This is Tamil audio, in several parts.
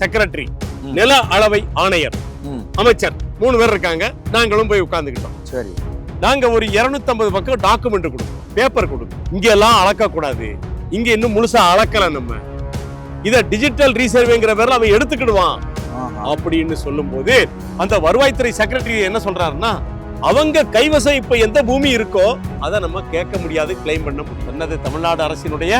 செக்ரட்டரி. நில அளவை ஆணையர் அமைச்சர். மூணு பேர் இருக்காங்க. நாங்களும் போய் உட்கார்ந்துக்கிட்டோம். சரி. நாங்க ஒரு 250 பக்கம் டாக்குமெண்ட் கொடுப்போம் பேப்பர் கொடுப்போம் இங்க எல்லாம் அளக்க கூடாது இங்க இன்னும் முழுசா அளக்கல நம்ம. இத டிஜிட்டல் ரீசர்வேங்கிற பேர்ல அவன் எடுத்துக்கிடுவான். அப்படின்னு சொல்லும்போது அந்த வருவாய்த்துறை செக்ரட்டரி என்ன சொல்றாருன்னா அவங்க கைவசம் இப்ப எந்த பூமி இருக்கோ அதை நம்ம கேட்க முடியாது கிளைம் பண்ண முடியும் என்னது தமிழ்நாடு அரசினுடைய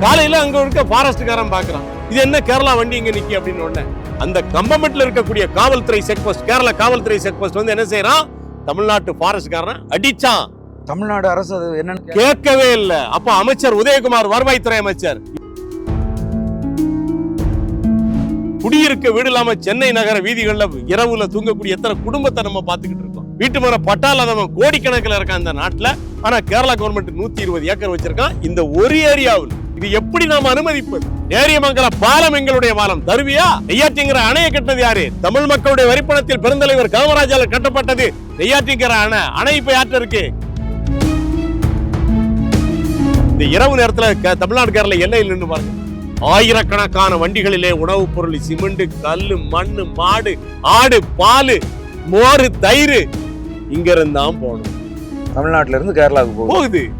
காலையில அங்க இருக்க ஃபாரஸ்ட்காரன் பாக்குறான். இது என்ன கேரளா வண்டி இங்க நிக்கி அப்படின்னு உடனே அந்த கம்பமெண்ட்ல இருக்கக்கூடிய காவல்துறை செக் போஸ்ட் கேரளா காவல்துறை செக் போஸ்ட் வந்து என்ன செய்யறான்? தமிழ்நாட்டு ஃபாரஸ்ட்காரன் அடிச்சான். தமிழ்நாடு அரசு அது என்னன்னு கேட்கவே இல்ல. அப்ப அமைச்சர் உதயகுமார் வருவாய்த்துறை அமைச்சர். குடியிருக்க வீடு இல்லாம சென்னை நகர வீதிகள்ல இரவுல தூங்கக்கூடிய எத்தனை குடும்பத்தை நம்ம பாத்துக்கிட்டு இருக்கோம். வீட்டு முறை பட்டாளதவன் கோடிக்கணக்கில் இருக்கான் இந்த நாட்டுல. ஆனா கேரளா கவர்மெண்ட் நூத்தி இருபது ஏக்கர் வச்சிருக்கான். இந்த ஒரு ஏரியாவில் இது எப்படி நாம அனுமதிப்பது? நேரியமங்கல பாலம் எங்களுடைய பாலம். தருவியா? நெய்யாற்றிங்கிற அணையை கட்டினது யாரு? தமிழ் மக்களுடைய வரிப்பணத்தில் பெருந்தலைவர் காமராஜால கட்டப்பட்டது நெய்யாற்றிங்கிற அணை. அணை இப்ப யார்கிட்ட இருக்கு? இந்த இரவு நேரத்துல தமிழ்நாடு கேரள எல்லையில் நின்று பாருங்க. ஆயிரக்கணக்கான வண்டிகளிலே உணவுப் பொருள் சிமெண்ட் கல்லு மண்ணு மாடு ஆடு பால் மோர் தயிர் இங்க இருந்தான் போகணும். தமிழ்நாட்டுல இருந்து கேரளாவுக்கு போகுது.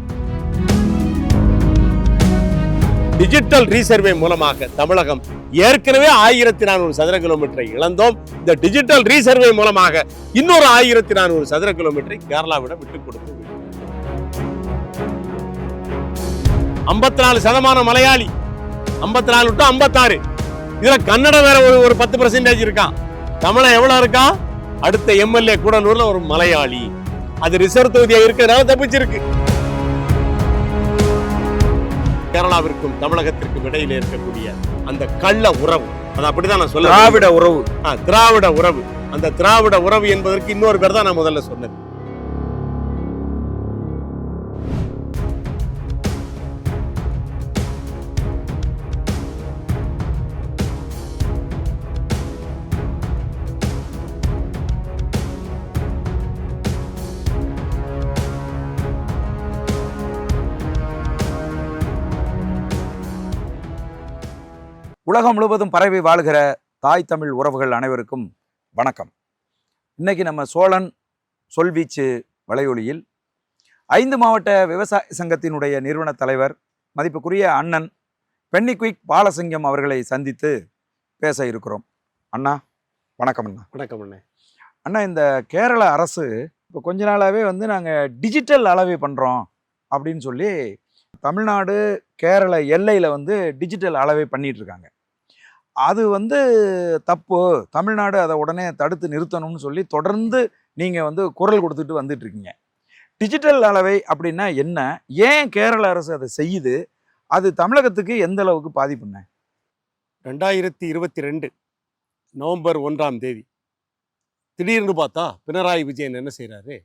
டிஜிட்டல் ரீசர்வே மூலமாக தமிழகம் ஏற்கனவே ஆயிரத்தி நானூறு சதுர கிலோமீட்டரை இழந்தோம். இந்த டிஜிட்டல் ரீசர்வே மூலமாக இன்னொரு ஆயிரத்தி நானூறு சதுர கிலோமீட்டரை கேரளாவிடம் விட்டுக் கொடுத்து ஐம்பத்தி நாலு சதமானம் மலையாளி ஐம்பத்தி நாலு டு ஐம்பத்தாறு. இதுல கன்னடம் வேற ஒரு ஒரு பத்து பர்சன்டேஜ் இருக்கான் தமிழன் எவ்வளவு இருக்கா? அடுத்த எம்எல்ஏ கூடலூர்ல ஒரு மலையாளி. அது ரிசர்வ் தொகுதியா இருக்கிறதுனால தப்பிச்சிருக்கு. கேரளாவிற்கும் தமிழகத்திற்கும் இடையில இருக்கக்கூடிய அந்த கள்ள உறவு அது அப்படிதான் நான் சொல்ல திராவிட உறவு. திராவிட உறவு. அந்த திராவிட உறவு என்பதற்கு இன்னொரு பேர் தான் நான் முதல்ல சொன்னது உலகம் முழுவதும் பரவி வாழ்கிற தாய் தமிழ் உறவுகள் அனைவருக்கும் வணக்கம். இன்னைக்கு நம்ம சோழன் சொல்வீச்சு வலையொலியில் ஐந்து மாவட்ட விவசாய சங்கத்தினுடைய நிறுவன தலைவர் மதிப்புக்குரிய அண்ணன் பென்னிக்விக் பாலசிங்கம் அவர்களை சந்தித்து பேச இருக்கிறோம். அண்ணா வணக்கம் அண்ணா. வணக்கம் அண்ணே. அண்ணா இந்த கேரள அரசு இப்போ கொஞ்ச நாளாகவே வந்து நாங்கள் டிஜிட்டல் அளவை பண்ணுறோம் அப்படின்னு சொல்லி தமிழ்நாடு கேரள எல்லையில் வந்து டிஜிட்டல் அளவை பண்ணிட்டு இருக்காங்க. அது வந்து தப்பு. தமிழ்நாடு அதை உடனே தடுத்து நிறுத்தணும்னு சொல்லி தொடர்ந்து நீங்கள் வந்து குரல் கொடுத்துட்டு வந்துட்டு இருக்கீங்க டிஜிட்டல் அளவை அப்படின்னா என்ன? ஏன் கேரள அரசு அதை செய்யுது? அது தமிழகத்துக்கு எந்த அளவுக்கு பாதிப்புண்ணே ரெண்டாயிரத்தி இருபத்தி ரெண்டு நவம்பர் ஒன்றாம் தேதி. திடீர்னு பார்த்தா பினராயி விஜயன் என்ன செய்றாரு?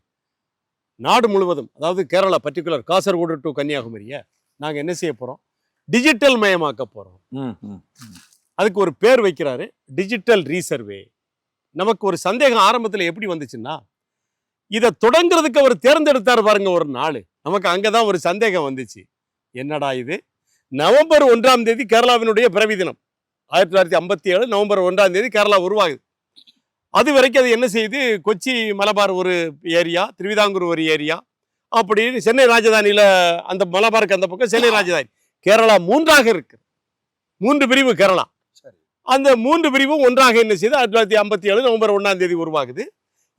நாடு முழுவதும் அதாவது கேரளா பர்டிகுலர் காசர்கோடு டு கன்னியாகுமரியை நாங்க என்ன செய்ய போறோம்? டிஜிட்டல் மயமாக்க போறோம். ம் ம். அதுக்கு ஒரு பேர் வைக்கிறாரு டிஜிட்டல் ரீசர்வே நமக்கு ஒரு சந்தேகம் ஆரம்பத்தில் எப்படி வந்துச்சுன்னா இதை தொடங்குறதுக்கு அவர் தேர்ந்தெடுத்தார் பாருங்க ஒரு நாள். நமக்கு அங்கே தான் ஒரு சந்தேகம் வந்துச்சு. என்னடா இது? நவம்பர் ஒன்றாம் தேதி கேரளாவினுடைய பிறவி தினம். ஆயிரத்தி தொள்ளாயிரத்தி ஐம்பத்தி ஏழு நவம்பர் ஒன்றாம் தேதி கேரளா உருவாகுது. அது வரைக்கும் அது என்ன செய்யுது? கொச்சி மலபார் ஒரு ஏரியா திருவிதாங்கூர் ஒரு ஏரியா அப்படின்னு சென்னை ராஜதானியில் அந்த மலபாருக்கு அந்த பக்கம் சென்னை ராஜதானி. கேரளா மூன்றாக இருக்கு. மூன்று பிரிவு கேரளா. அந்த மூன்று பிரிவும் ஒன்றாக என்ன செய்யுது ஆயிரத்தி தொள்ளாயிரத்தி ஐம்பத்தி ஏழு நவம்பர் ஒன்றாம் தேதி உருவாகுது.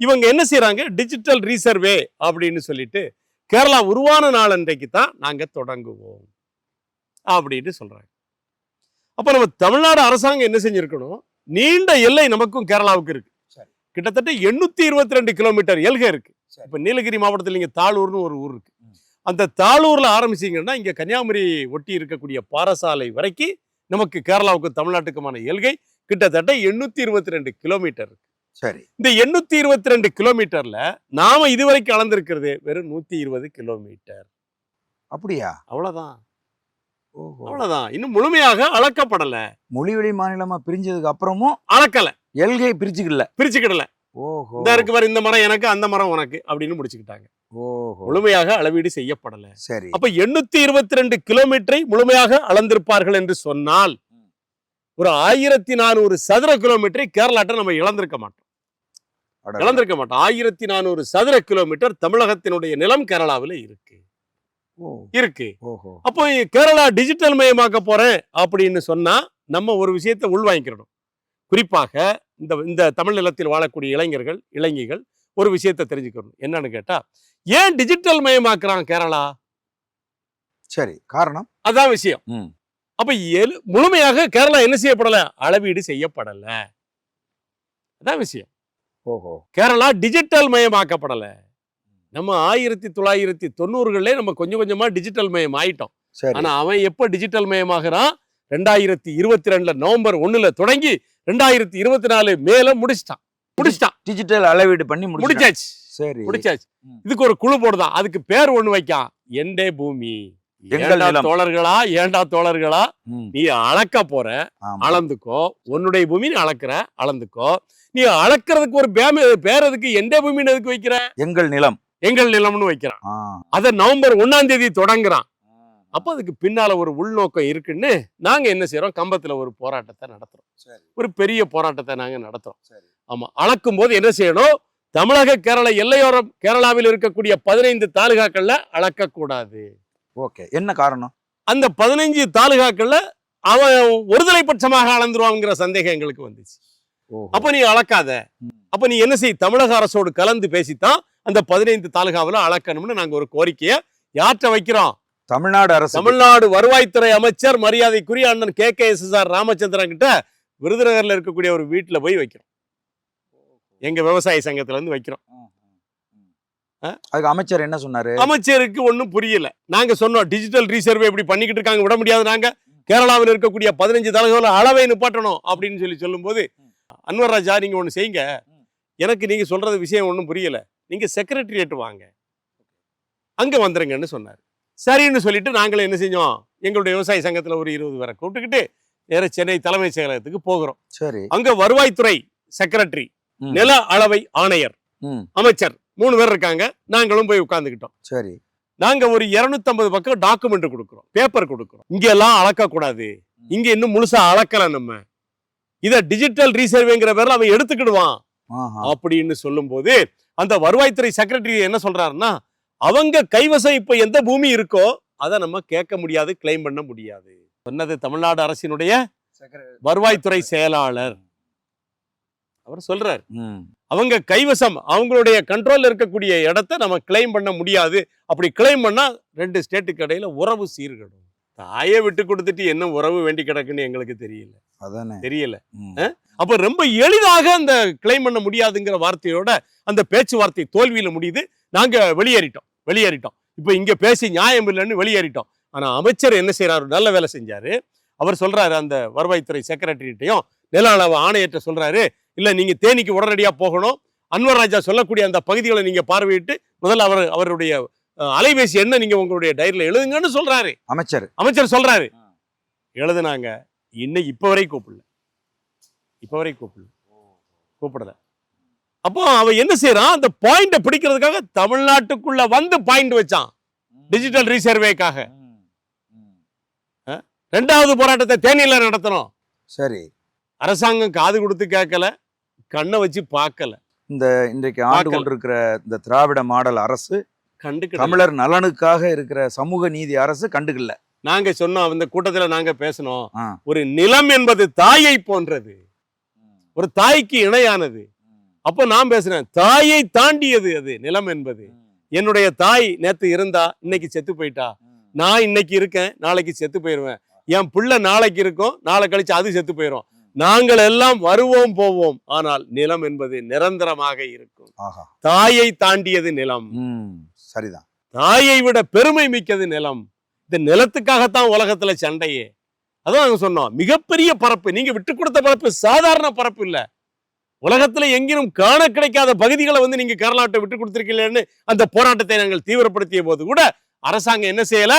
இவங்க என்ன செய்றாங்க? டிஜிட்டல் ரீசர்வே அப்படின்னு சொல்லிட்டு கேரளா உருவான நாள் அன்றைக்கு தான் நாங்க தொடங்குவோம் அப்படின்னு சொல்றாங்க. அப்ப நம்ம தமிழ்நாடு அரசாங்கம் என்ன செஞ்சிருக்கணும்? நீண்ட எல்லை நமக்கும் கேரளாவுக்கு இருக்கு. கிட்டத்தட்ட எண்ணூத்தி இருபத்தி ரெண்டு கிலோமீட்டர் எல்கை இருக்கு. இப்ப நீலகிரி மாவட்டத்தில் இங்க தாளூர்னு ஒரு ஊர் இருக்கு. அந்த தாளூர்ல ஆரம்பிச்சீங்கன்னா இங்க கன்னியாகுமரி ஒட்டி இருக்கக்கூடிய பாரசாலை வரைக்கும் நமக்கு கேரளாவுக்கும் தமிழ்நாட்டுக்குமான எல்கை கிட்டத்தட்ட எண்ணூத்தி இருபத்தி ரெண்டு கிலோமீட்டர் இருக்கு. சரி. இந்த எண்ணூத்தி இருபத்தி ரெண்டு கிலோமீட்டர்ல நாம இதுவரைக்கும் அளந்திருக்கிறது வெறும் நூத்தி இருபது கிலோமீட்டர் அப்படியா? அவ்வளவுதான். அவ்வளவுதான். இன்னும் முழுமையாக அளக்கப்படல. மொழிவழி மாநிலமா பிரிஞ்சதுக்கு அப்புறமும் அளக்கல. எல்கை பிரிச்சுக்கல. பிரிச்சுக்கிடல. ஓஹோ. இந்த இருக்கு பாரு இந்த மரம் எனக்கு அந்த மரம் உனக்கு அப்படின்னு முடிச்சுக்கிட்டாங்க. முழுமையாக அளவீடு செய்யப்படல. சரி. அப்ப எண்ணூத்தி இருபத்தி ரெண்டு கிலோமீட்டரை முழுமையாக அளந்திருப்பார்கள் என்று சொன்னால் ஒரு ஆயிரத்தி நானூறு சதுர கிலோமீட்டரை கேரளாட்ட நம்ம இழந்திருக்க மாட்டோம். இழந்திருக்க மாட்டோம். ஆயிரத்தி நானூறு சதுர கிலோமீட்டர் தமிழகத்தினுடைய நிலம் கேரளாவில் இருக்கு. ஓ. அப்போ கேரளா டிஜிட்டல் மயமாக்க போறேன் அப்படின்னு சொன்னா நம்ம ஒரு விஷயத்தை உள்வாங்கிக்கிறணும். குறிப்பாக இந்த இந்த தமிழ் நிலத்தில் வாழக்கூடிய இளைஞர்கள் இளைஞிகள் ஒரு விஷயத்தை தெரிஞ்சுக்கணும். என்னன்னு கேட்டா ஏன் டிஜிட்டல் மயமாக்குறான் கேரளா? சரி காரணம்? அதான் விஷயம். அப்ப எலு- முழுமையாக கேரளா என்ன செய்யப்படல? அளவீடு செய்யப்படல. அதான் விஷயம். ஓஹோ. கேரளா டிஜிட்டல் மயமாக்கப்படல. நம்ம ஆயிரத்தி தொள்ளாயிரத்தி தொண்ணூறுகளிலே நம்ம கொஞ்சம் கொஞ்சமா டிஜிட்டல் மயம் ஆயிட்டோம். சரி. ஆனா அவன் எப்ப டிஜிட்டல் மயமாகறான்? ரெண்டாயிரத்தி இருபத்தி ரெண்டுல நவம்பர் ஒண்ணுல தொடங்கி ரெண்டாயிரத்தி இருபத்தி நாலு மேல முடிச்சிட்டான். முடிச்சிட்டான் டிஜிட்டல் அளவீடு பண்ணி முடிச்சு முடிச்சாச்சு. சரி. முடிச்சாச்சு. இதுக்கு ஒரு குழு போடுதான். அதுக்கு பேர் ஒண்ணு வைக்கான் எண்டே பூமி. எங்கள் ஏண்டா நிலம். தோழர்களா? ஏண்டா தோழர்களா? நீ அளக்க போற. அளந்துக்கோ. உன்னுடைய பூமி நீ அளக்குற அளந்துக்கோ. நீ அளக்கிறதுக்கு ஒரு பேம பேர் எதுக்கு? எந்த பூமின்னு எதுக்கு வைக்கிற? எங்கள் நிலம். எங்கள் நிலம்னு வைக்கிறான். அதை நவம்பர் ஒண்ணாம் தேதி தொடங்குறான். அப்ப அதுக்கு பின்னால ஒரு உள்நோக்கம் இருக்குன்னு நாங்க என்ன செய்றோம்? கம்பத்துல ஒரு போராட்டத்தை நடத்துறோம். ஒரு பெரிய போராட்டத்தை நாங்க நடத்துறோம். சரி ஆமா அளக்கும் போது என்ன செய்யணும்? தமிழக கேரள எல்லையோரம் கேரளாவில் இருக்கக்கூடிய பதினைந்து தாலுகாக்கள்ல அளக்கக்கூடாது. ஓகே என்ன காரணம்? அந்த பதினைஞ்சு தாலுகாக்கள்ல அவன் ஒருதலை பட்சமாக அளந்துருவாங்கிற சந்தேகம் எங்களுக்கு வந்துச்சு. அப்ப நீ அளக்காத. அப்ப நீ என்ன செய்? தமிழக அரசோடு கலந்து பேசித்தான் அந்த பதினைந்து தாலுகாவில் அளக்கணும்னு நாங்க ஒரு கோரிக்கையை யார்கிட்ட வைக்கிறோம்? தமிழ்நாடு அரசு தமிழ்நாடு வருவாய்த்துறை அமைச்சர் மரியாதைக்குரிய அண்ணன் K K S S R Ramachandran கிட்ட விருதுநகர்ல இருக்கக்கூடிய ஒரு வீட்டுல போய் வைக்கிறோம். எங்க விவசாய சங்கத்துல இருந்து வைக்கிறோம். அதுக்கு அமைச்சர் என்ன சொன்னாரு? அமைச்சருக்கு ஒண்ணும் புரியல. நாங்க சொன்னோம் டிஜிட்டல் ரீசர்வே இப்படி பண்ணிக்கிட்டு இருக்காங்க? விட முடியாது நாங்க. கேரளாவில் இருக்கக்கூடிய பதினஞ்சு தலைகளை அளவை நிப்பாட்டணும் அப்படின்னு சொல்லி சொல்லும்போது அன்வர் ராஜா நீங்க ஒண்ணு செய்யுங்க. எனக்கு நீங்க சொல்றது விஷயம் ஒண்ணும் புரியல. நீங்க செக்ரட்டரியேட் வாங்க. அங்க வந்துருங்கன்னு சொன்னார். சரின்னு சொல்லிட்டு நாங்களும் என்ன செஞ்சோம்? எங்களுடைய விவசாய சங்கத்துல ஒரு இருபது பேரை கூப்பிட்டுக்கிட்டு நேர சென்னை தலைமைச் செயலகத்துக்கு போகிறோம். சரி. அங்க வருவாய்த்துறை செக்ரட்டரி நில அளவை ஆணையர் அமைச்சர் மூணு பேர் இருக்காங்க. நாங்களும் போய் உட்கார்ந்துக்கிட்டோம். சரி. நாங்க ஒரு 250 பக்கம் டாக்குமெண்ட் கொடுக்குறோம். பேப்பர் கொடுக்குறோம். இங்க எல்லாம் அளக்க கூடாது இங்க இன்னும் முழுசா அளக்கல நம்ம. இத டிஜிட்டல் ரீசர்வேங்கிற பேர்ல அவன் எடுத்துக்கிடுவான். அப்படின்னு சொல்லும்போது அந்த வருவாய்த்துறை செக்ரட்டரி என்ன சொல்றாருன்னா அவங்க கைவசம் இப்ப எந்த பூமி இருக்கோ அதை நம்ம கேட்க முடியாது கிளைம் பண்ண முடியாது. சொன்னது தமிழ்நாடு அரசினுடைய வருவாய்த்துறை செயலாளர். அவர் சொல்றார். அவங்க கைவசம் அவங்களுடைய கண்ட்ரோல்ல இருக்கக்கூடிய இடத்த நம்ம கிளைம் பண்ண முடியாது. அப்படி கிளைம் பண்ணா ரெண்டு ஸ்டேட்டுக்கு இடையில உறவு சீர்கடும். தாயை விட்டு கொடுத்துட்டு என்ன உறவு வேண்டி கிடக்குன்னு எங்களுக்கு தெரியல. அதானே. தெரியல? அப்ப ரொம்ப எளிதாக அந்த கிளைம் பண்ண முடியாதுங்கிற வார்த்தையோட அந்த பேச்சுவார்த்தை தோல்வியில முடியுது. நாங்க வெளியேறிட்டோம். வெளியேறிட்டோம். இப்ப இங்க பேசி நியாயம் இல்லைன்னு வெளியேறிட்டோம். ஆனா அமைச்சர் என்ன செய்யறாரு நல்ல வேலை செஞ்சாரு. அவர் சொல்றாரு அந்த வருவாய்த்துறை செக்ரட்டரிட்டையும் நில அளவு ஆணையர்கிட்ட சொல்றாரு இல்ல நீங்க தேனிக்கு உடனடியா போகணும். அன்வர் ராஜா சொல்லக்கூடிய அந்த பகுதிகளை நீங்க பார்வையிட்டு முதல்ல அவர் அவருடைய அலைபேசி என்ன நீங்க உங்களுடைய டைரியில எழுதுங்கன்னு சொல்றாரு. அமைச்சர். அமைச்சர் சொல்றாரு. எழுதுனாங்க. இன்னும் இப்ப வரை கூப்பிடல. இப்ப வரை கூப்பிடல. கூப்பிடல. அப்போ அவன் என்ன செய்யறான் அந்த பாயிண்ட பிடிக்கிறதுக்காக தமிழ்நாட்டுக்குள்ள வந்து பாயிண்ட் வச்சான். டிஜிட்டல் ரீசர்வேக்காக. ரெண்டாவது போராட்டத்தை தேனியில நடத்தணும். சரி. அரசாங்கம் காது கொடுத்து கேட்கல. கண்ணை வச்சு பார்க்கல. இந்த இன்றைக்கு ஆண்டு. கொண்டிருக்கிற இந்த திராவிட மாடல் அரசு கண்டுக்கிட தமிழர் நலனுக்காக இருக்கிற சமூக நீதி அரசு கண்டுக்கல. நாங்க சொன்னோம் அந்த கூட்டத்துல நாங்க பேசணும். ஒரு நிலம் என்பது தாயை போன்றது. ஒரு தாய்க்கு இணையானது. அப்போ நான் பேசுறேன் தாயை தாண்டியது அது நிலம் என்பது. என்னுடைய தாய் நேத்து இருந்தா இன்னைக்கு செத்து போயிட்டா. நான் இன்னைக்கு இருக்கேன் நாளைக்கு செத்து போயிடுவேன் என் பிள்ளை நாளைக்கு இருக்கும் நாளை கழிச்சு அது செத்து போயிடும் நாங்கள் எல்லாம் வருவோம் போவோம். ஆனால் நிலம் என்பது நிரந்தரமாக இருக்கும். தாயை தாண்டியது நிலம். சரிதான். தாயை விட பெருமை மிக்கது நிலம். இந்த நிலத்துக்காகத்தான் உலகத்துல சண்டையே. அதான் நாங்க சொன்னோம். மிகப்பெரிய பரப்பு. நீங்க விட்டு கொடுத்த பரப்பு சாதாரண பரப்பு இல்ல. உலகத்துல எங்கிலும் காண கிடைக்காத பகுதிகளை வந்து நீங்க கேரளாட்டை விட்டு கொடுத்திருக்கீங்களேன்னு அந்த போராட்டத்தை நாங்கள் தீவிரப்படுத்திய போது கூட அரசாங்கம் என்ன செய்யல?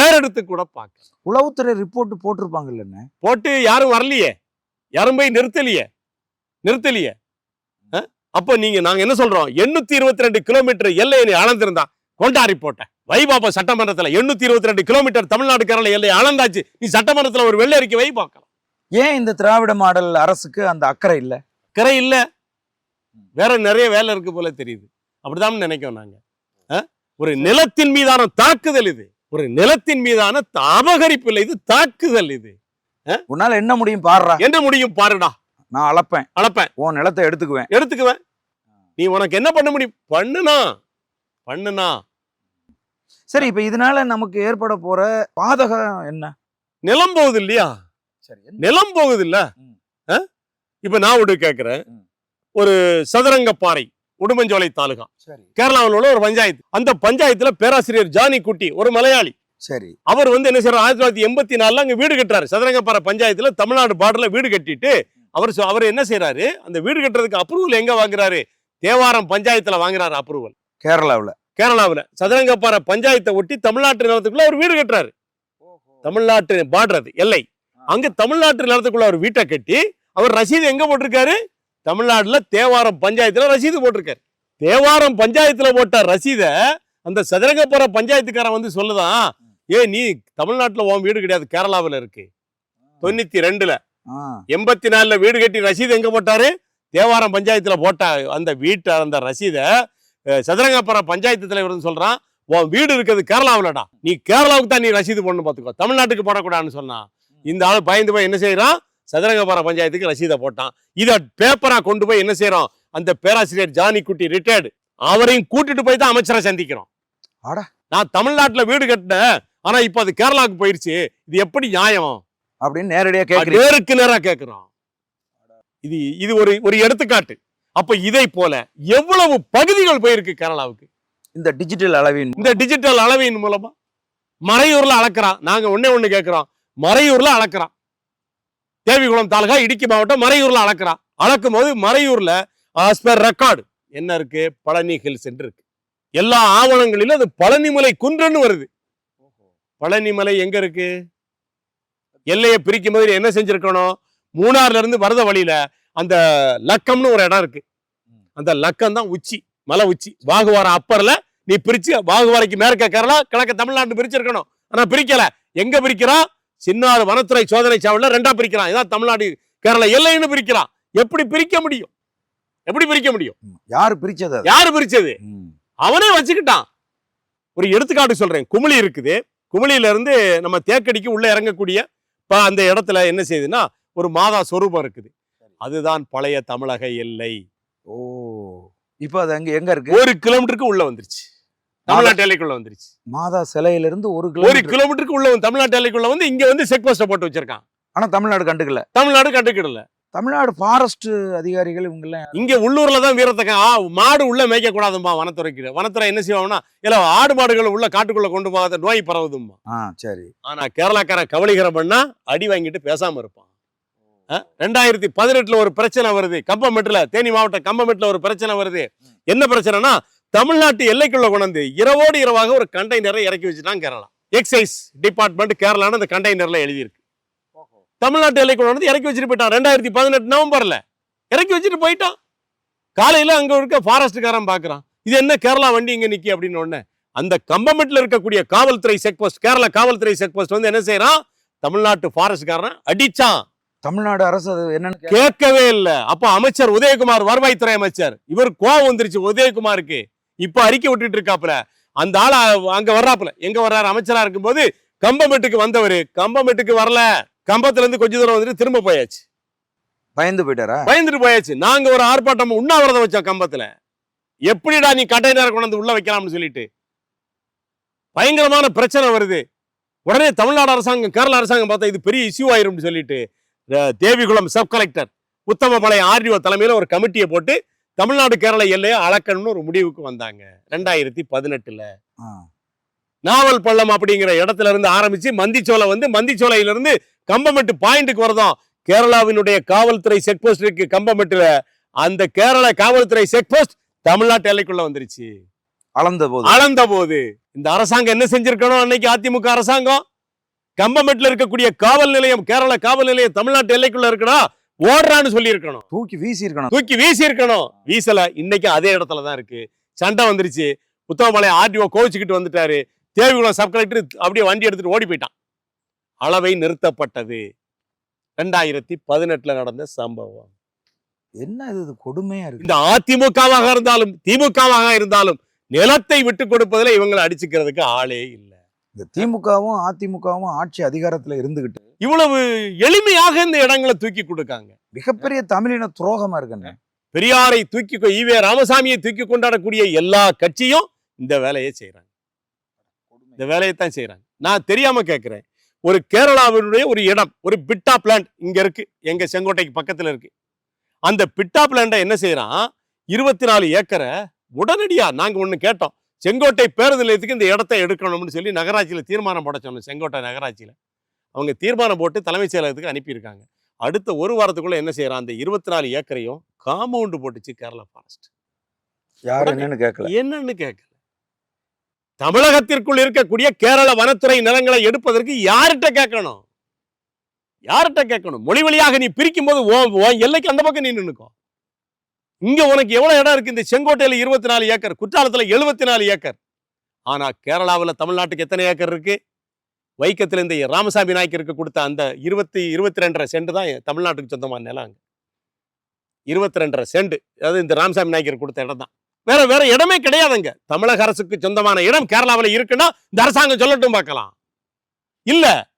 ஏறெடுத்து கூட பார்க்கல. உளவுத்துறை ரிப்போர்ட் போட்டிருப்பாங்கல்ல போட்டு யாரும் வரலையே? யாரும் போய் நிறுத்தலையே? நிறுத்தலையே? அப்போ நீங்க நாங்க என்ன சொல்றோம்? எண்ணூத்தி இருபத்தி ரெண்டு கிலோமீட்டர் எல்லையை அளந்திருந்தா கொண்டாடி போட்ட. வை பாப்பா சட்டமன்றத்துல எண்ணூத்தி இருபத்தி ரெண்டு கிலோமீட்டர் தமிழ்நாடு கேரள எல்லை அளந்தாச்சு. நீ சட்டமன்றத்துல ஒரு வெள்ளை அறிக்கை வை பார்க்கலாம் ஏன் இந்த திராவிட மாடல் அரசுக்கு அந்த அக்கறை இல்ல? கரை இல்ல. வேற நிறைய வேலை இருக்கு போல தெரியுது. அப்படிதான் நினைக்கிறோம் நாங்க? ஒரு நிலத்தின் மீதான தாக்குதல் இது. ஒரு நிலத்தின் மீதான அபகரிப்பு இல்லை இது தாக்குதல் இது. உன்னால என்ன முடியும் பாடுறா என்ன முடியும் பாருடா. நான் அளப்பேன். அளப்பேன். உன் நிலத்தை எடுத்துக்குவேன். எடுத்துக்குவேன். நீ உனக்கு என்ன பண்ண முடியும்? பண்ணுனா. பண்ணுனா. சரி இப்ப இதனால நமக்கு ஏற்பட போற பாதகம் என்ன? நிலம் போகுது இல்லையா சரி நிலம் போகுது இல்ல? இப்ப நான் ஒன்று கேட்கிறேன். ஒரு சதுரங்கப்பாறை உடுமஞ்சோலை தாலுகா. சரி. கேரளாவில் உள்ள ஒரு பஞ்சாயத்து. அந்த பஞ்சாயத்துல பேராசிரியர் ஜானி குட்டி ஒரு மலையாளி. சரி. அவர் வந்து என்ன செய்யறாரு ஆயிரத்தி தொள்ளாயிரத்தி எண்பத்தி நாலுல அங்க வீடு கட்டுறாரு. சதுரங்கப்பாறை பஞ்சாயத்துல தமிழ்நாடு பார்டர்ல வீடு கட்டிட்டு அவர் அவர் என்ன செய்யறாரு அந்த வீடு கட்டுறதுக்கு அப்ரூவல் எங்க வாங்குறாரு? தேவாரம் பஞ்சாயத்துல வாங்குறாரு அப்ரூவல் கேரளாவுல. கேரளாவுல. சதுரங்கப்பாறை பஞ்சாயத்தை ஒட்டி தமிழ்நாட்டு நிலத்துக்குள்ள அவர் வீடு கட்டுறாரு. தமிழ்நாட்டு பார்டர் அது எல்லை. அங்க தமிழ்நாட்டு நிலத்துக்குள்ள அவர் வீட்டை கட்டி அவர் ரசீது எங்க போட்டிருக்காரு? தமிழ்நாட்டுல தேவாரம் பஞ்சாயத்துல ரசீது போட்டிருக்காரு. தேவாரம் பஞ்சாயத்துல போட்ட ரசீதை அந்த சதுரங்கப்புற பஞ்சாயத்துக்காரன் வந்து சொல்லுதான் ஏ நீ தமிழ்நாட்டுல உன் வீடு கிடையாது கேரளாவுல இருக்கு. தொண்ணூத்தி ரெண்டுல எண்பத்தி நாலுல வீடு கட்டி ரசீது எங்க போட்டாரு? தேவாரம் பஞ்சாயத்துல போட்ட அந்த வீட்டை அந்த ரசீதை சதுரங்கப்புற பஞ்சாயத்து தலைவர் வந்து சொல்றான் உன் வீடு இருக்கிறது கேரளாவுலடா. நீ கேரளாவுக்கு தான் நீ ரசீது போடணும் பாத்துக்கோ. தமிழ்நாட்டுக்கு போடக்கூடாதுன்னு சொன்னான். இந்த ஆள் பயந்து போய் என்ன செய்யறான்? சதுரங்கப்பாறை பஞ்சாயத்துக்கு ரசீதை போட்டான். இத பேப்பரா கொண்டு போய் என்ன செய்யறோம்? அந்த பேராசிரியர் ஜானி குட்டி ரிட்டையர்டு அவரையும் கூட்டிட்டு போய் தான் அமைச்சரை சந்திக்கிறோம். நான் தமிழ்நாட்டுல வீடு கட்டினேன் ஆனா இப்ப அது கேரளாவுக்கு போயிருச்சு. இது எப்படி நியாயம்? அப்படின்னு நேரடியா கேக்குறீங்க. நேருக்கு நேரா கேட்கிறோம் இது இது ஒரு ஒரு எடுத்துக்காட்டு. அப்ப இதை போல எவ்வளவு பகுதிகள் போயிருக்கு கேரளாவுக்கு? இந்த டிஜிட்டல் அளவின் இந்த டிஜிட்டல் அளவின் மூலமா? மறையூர்ல அளக்குறான். நாங்க ஒண்ணே ஒண்ணு கேட்கிறோம் மறையூர்ல அளக்குறான். தேவிகுளம் தாலுகா இடுக்கி மாவட்டம் மறையூர்ல அளக்குறான். அளக்கும் போது மறையூர்ல ரெக்கார்டு என்ன இருக்கு? பழனி ஹில்ஸ் என்று இருக்கு எல்லா ஆவணங்களிலும் அது பழனிமலை குன்றுன்னு வருது. பழனிமலை எங்க இருக்கு? எல்லையை பிரிக்கும் போது என்ன செஞ்சிருக்கணும்? மூணார்ல இருந்து வரத வழியில அந்த லக்கம்னு ஒரு இடம் இருக்கு. அந்த லக்கம் தான் உச்சி மலை உச்சி. வாகுவார அப்பர்ல நீ பிரிச்சு வாகுவாரைக்கு மேற்க கேரளா கிழக்க தமிழ்நாடு பிரிச்சிருக்கணும். ஆனா பிரிக்கல. எங்க பிரிக்கிறான் சின்னாறு வனத்துறை சோதனை சாவடில ரெண்டா பிரிக்கிறான். இதான் தமிழ்நாடு கேரளா எல்லைன்னு பிரிக்கிறான். எப்படி பிரிக்க முடியும்? எப்படி பிரிக்க முடியும்? யாரு பிரிச்சது யாரு பிரிச்சது? அவனே வச்சுக்கிட்டான். ஒரு எடுத்துக்காட்டு சொல்றேன். குமிளி இருக்குது. குமிளியில இருந்து நம்ம தேக்கடிக்கு உள்ள இறங்கக்கூடிய இப்ப அந்த இடத்துல என்ன செய்யுதுன்னா ஒரு மாதா சொரூபம் இருக்குது. அதுதான் பழைய தமிழக எல்லை. ஓ இப்போ அது அங்க எங்க இருக்கு? ஒரு கிலோமீட்டருக்கு உள்ள வந்துருச்சு. தமிழ்நாட்டு எல்லைக்குள்ள வந்துருச்சு. மாதா சிலையில இருந்து ஒரு ஒரு கிலோமீட்டர். கிலோமீட்டருக்கு உள்ள தமிழ்நாட்டு எல்லைக்குள்ள வந்து இங்க வந்து செக் போஸ்ட போட்டு வச்சிருக்கான். ஆனா தமிழ்நாடு கண்டுக்கல. தமிழ்நாடு கண்டுக்கிடல. தமிழ்நாடு ஃபாரஸ்ட் அதிகாரிகள் இவங்க எல்லாம் இங்க உள்ளூர்ல தான் வீரத்தை கா- ஆ, மாடு உள்ள மேய்க்க கூடாதும்பா வனத்துறைக்கு வனத்துறை என்ன செய்வாங்கன்னா இல்ல ஆடு மாடுகளை உள்ள காட்டுக்குள்ள கொண்டு போகாத நோய் பரவுதும்பா. ஆ சரி. ஆனா கேரளாக்காரன் கவலிகரம் பண்ணா அடி வாங்கிட்டு பேசாம இருப்பான். ரெண்டாயிரத்தி பதினெட்டுல ஒரு பிரச்சனை வருது. கம்பமெட்டுல தேனி மாவட்டம் கம்பமெட்டுல ஒரு பிரச்சனை வருது. என்ன பிரச்சனைனா தமிழ்நாட்டு எல்லைக்குள்ள கொண்டு இரவோடு இரவாக ஒரு கண்டெய்னரை இறக்கி வச்சுட்டான் கேரளா. எக்ஸைஸ் டிபார்ட்மெண்ட் கேரளான்னு அந்த கண்டெய்னர்ல எழுதியிருக்கு. தமிழ்நாட்டு எல்லைக்குள்ள வந்து இறக்கி வச்சுட்டு போயிட்டான். ரெண்டாயிரத்தி பதினெட்டு நவம்பர்ல. இறக்கி வச்சுட்டு போயிட்டான். காலையில அங்க இருக்க ஃபாரஸ்ட்காரன் பாக்குறான். இது என்ன கேரளா வண்டி இங்க நிக்கி அப்படின்னு உடனே அந்த கம்பமெட்ல இருக்கக்கூடிய காவல்துறை செக் போஸ்ட் கேரளா காவல்துறை செக் போஸ்ட் வந்து என்ன செய்யறான்? தமிழ்நாட்டு ஃபாரஸ்ட்காரன் அடிச்சான். தமிழ்நாடு அரசு என்னன்னு கேட்கவே இல்ல. அப்ப அமைச்சர் உதயகுமார் வருவாய்த்துறை அமைச்சர் இவர் கோவம் வந்துருச்சு உதயகுமாருக்கு. இப்ப அறிக்கை விட்டுட்டு இருக்காப்புல. அந்த ஆள் அங்க வர்றாப்புல. எங்க வர்றாரு? அமைச்சரா இருக்கும்போது கம்பமெட்டுக்கு வந்தவரு. கம்பமெட்டுக்கு வரல. கம்பத்துல இருந்து கொஞ்ச தூரம் வந்துட்டு திரும்ப போயாச்சு. பயந்து போயிட்டாரா? பயந்துட்டு போயாச்சு. நாங்க ஒரு ஆர்ப்பாட்டம் உண்ணாவிரதம் வச்சோம் கம்பத்துல. எப்படிடா நீ கண்டெய்னர் கொண்டு வந்து உள்ள வைக்கலாம்னு சொல்லிட்டு. பயங்கரமான பிரச்சனை வருது. உடனே தமிழ்நாடு அரசாங்கம் கேரளா அரசாங்கம் பார்த்தா இது பெரிய இஷ்யூ ஆயிரும்னு சொல்லிட்டு Devikulam sub collector Uthamapalayam RDO தலைமையில ஒரு கமிட்டியை போட்டு தமிழ்நாடு கேரளா எல்லையை அளக்கணும்னு ஒரு முடிவுக்கு வந்தாங்க. ரெண்டாயிரத்தி பதினெட்டுல. நாவல் பள்ளம் அப்படிங்கிற இடத்துல இருந்து ஆரம்பிச்சு மந்திச்சோலை வந்து மந்திச்சோலையில இருந்து கம்பமெட்டு பாயிண்ட்டுக்கு வரதும் கேரளாவினுடைய காவல்துறை செக் போஸ்ட் இருக்கு கம்பமெட்டுல அந்த கேரளா காவல்துறை செக் போஸ்ட் தமிழ்நாட்டு எல்லைக்குள்ள வந்துருச்சு. அளந்த போது அளந்த போது இந்த அரசாங்கம் என்ன செஞ்சிருக்கணும் அன்னைக்கு அதிமுக அரசாங்கம்? கம்பமெட்ல இருக்கக்கூடிய காவல் நிலையம் கேரள காவல் நிலையம் தமிழ்நாட்டு எல்லைக்குள்ள இருக்குடா ஓடுறான்னு சொல்லி இருக்கணும் தூக்கி வீசி இருக்கணும் தூக்கி வீசி இருக்கணும் வீசல. இன்னைக்கு அதே இடத்துல தான் இருக்கு. சண்டை வந்துருச்சு. உத்தமமலை ஆர்டிஓ கோவிச்சுக்கிட்டு வந்துட்டாரு. தேவிகுளம் சப் கலெக்டர் அப்படியே வண்டி எடுத்துட்டு ஓடி போயிட்டான். அளவை நிறுத்தப்பட்டது. ரெண்டாயிரத்தி பதினெட்டுல நடந்த சம்பவம். என்ன இது? கொடுமையா இருக்கு. இந்த அதிமுகவாக இருந்தாலும் திமுகவாக இருந்தாலும் நிலத்தை விட்டு கொடுப்பதில் இவங்களை அடிச்சுக்கிறதுக்கு ஆளே இல்லை. இந்த திமுகவும் அதிமுகவும் ஆட்சி அதிகாரத்துல இருந்துகிட்டு இவ்வளவு எளிமையாக இந்த இடங்களை தூக்கி கொடுக்காங்க. மிகப்பெரிய தமிழின துரோகமா இருக்குங்க. பெரியாரை தூக்கி ஈவே ராமசாமியை தூக்கி கொண்டாடக்கூடிய எல்லா கட்சியும் இந்த வேலையை செய்றாங்க. இந்த வேலையை தான் செய்றாங்க. நான் தெரியாம கேட்கிறேன் ஒரு கேரளாவினுடைய ஒரு இடம் ஒரு பிட்டா பிளான்ட் இங்க இருக்கு. எங்க செங்கோட்டைக்கு பக்கத்துல இருக்கு. அந்த பிட்டா பிளான்ட்டை என்ன செய்யறான் இருபத்தி நாலு ஏக்கரை உடனடியா நாங்க ஒண்ணு கேட்டோம். செங்கோட்டை பேருந்து நிலையத்துக்கு இந்த இடத்தை எடுக்கணும்னு சொல்லி நகராட்சியில தீர்மானம் போட சொன்னோம். செங்கோட்டை நகராட்சியில. அவங்க தீர்மானம் போட்டு தலைமைச் செயலகத்துக்கு அனுப்பியிருக்காங்க. அடுத்த ஒரு வாரத்துக்குள்ள என்ன செய்யறான் அந்த இருபத்தி நாலு ஏக்கரையும் காம்பவுண்டு போட்டுச்சு கேரளா ஃபாரஸ்ட். யாரு என்னன்னு கேட்கல என்னன்னு கேட்கல தமிழகத்திற்குள் இருக்கக்கூடிய கேரள வனத்துறை நிலங்களை எடுப்பதற்கு யார்கிட்ட கேட்கணும்? யார்கிட்ட கேட்கணும்? மொழி வழியாக நீ பிரிக்கும் போது எல்லைக்கு அந்த பக்கம் நீ நின்னுக்கோ. இங்க உனக்கு எவ்வளவு இடம் இருக்கு? இந்த செங்கோட்டையில இருபத்தி நாலு ஏக்கர் குற்றாலத்துல எழுபத்தி நாலு ஏக்கர். ஆனா கேரளாவில் தமிழ்நாட்டுக்கு எத்தனை ஏக்கர் இருக்கு? வைக்கத்துல இந்த ராமசாமி நாய்க்கருக்கு கொடுத்த அந்த இருபத்தி இருபத்தி ரெண்டரை சென்ட் தான் தமிழ்நாட்டுக்கு சொந்தமான நிலம் அங்கே. இருபத்தி ரெண்டரை சென்ட் அதாவது இந்த ராமசாமி நாய்க்கர் கொடுத்த இடம் தான். வேற வேற இடமே கிடையாதுங்க. தமிழக அரசுக்கு சொந்தமான இடம் கேரளாவுல இருக்குன்னா இந்த அரசாங்கம் சொல்லட்டும் பார்க்கலாம். இல்ல